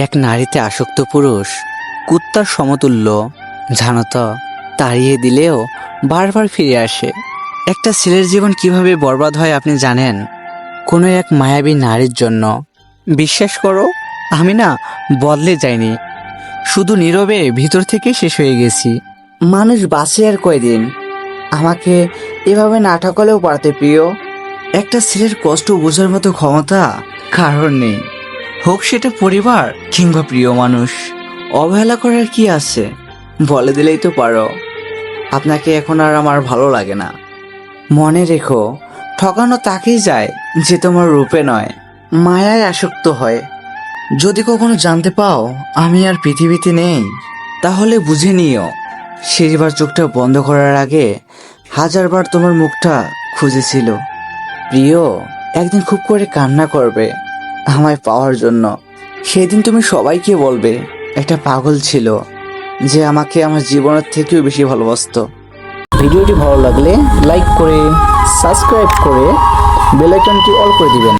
এক নারীতে আসক্ত পুরুষ, কুত্তার সমতুল্য জানো তো তাড়িয়ে দিলেও বারবার ফিরে আসে। একটা ছেলের জীবন কীভাবে বরবাদ হয় আপনি জানেন? কোনো এক মায়াবী নারীর জন্য। বিশ্বাস করো, আমি না বদলে যাইনি। শুধু নীরবে ভিতর থেকে শেষ হয়ে গেছি। মানুষ বাঁচে আর কয়দিন? আমাকে এভাবে না ঠকালেও পারতে প্রিয়? একটা ছেলের কষ্ট বোঝার মতো ক্ষমতা কারণ নেই। হোক সেটা পরিবার কিংবা প্রিয় মানুষ, অবহেলা করার কি আছে? বলে দিলেই তো পারো। আপনাকে এখন আর আমার ভালো লাগে না। মনে রেখো, ঠকানো তাকেই যায় যে তোমার রূপে নয়, মায়ায় আসক্ত হয়। যদি কখনো জানতে পাও, আমি আর পৃথিবীতে নেই, তাহলে বুঝে নিও, শেষবার চোখটা বন্ধ করার আগে হাজারবার তোমার মুখটা খুঁজেছিল। প্রিয়, একদিন খুব করে কান্না করবে। আমায় পাওয়ার জন্য। সেদিন তুমি সবাইকে বলবে, একটা পাগল ছিল যে আমাকে আমার জীবনের থেকেও বেশি ভালোবাসত। ভিডিওটি ভালো লাগলে লাইক করে, সাবস্ক্রাইব করে বেল আইকনটি অল করে দিবেন।